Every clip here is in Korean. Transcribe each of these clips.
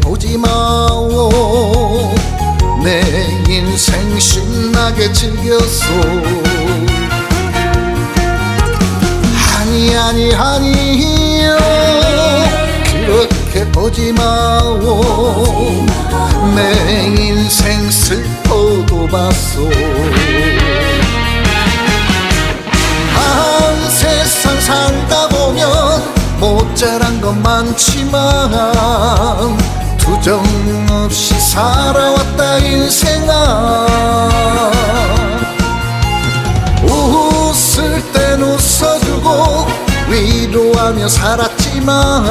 보지 마오. 내 인생 신나게 즐겼소. 아니 아니 아니요. 그렇게 보지 마오. 내 인생 슬퍼도 봤소. 한 세상 살다 보면 모자란 건 많지만 투정 없이 살아왔다 인생아. 웃을 땐 웃어주고 위로하며 살았지만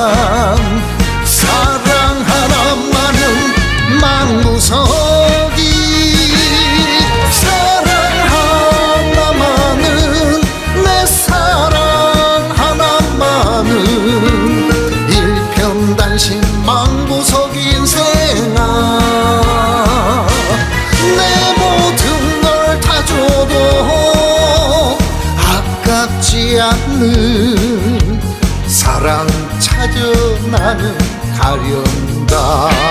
사랑 하나만은 망구석 않는 사랑 찾아 나는 가련다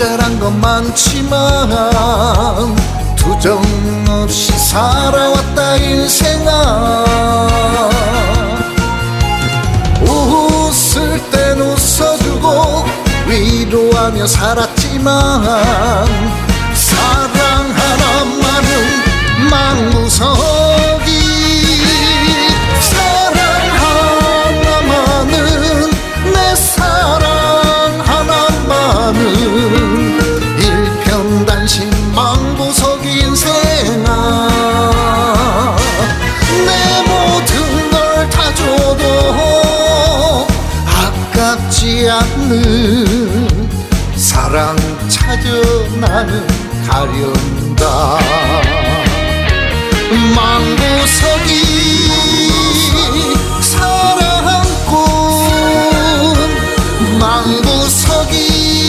모자란 건 많지만 투정 없이 살아왔다 인생아. 웃을 땐 웃어주고 위로하며 살았지만 찾는 사랑 찾아 나는 가련다. 망고석이 사랑꽃 망고석이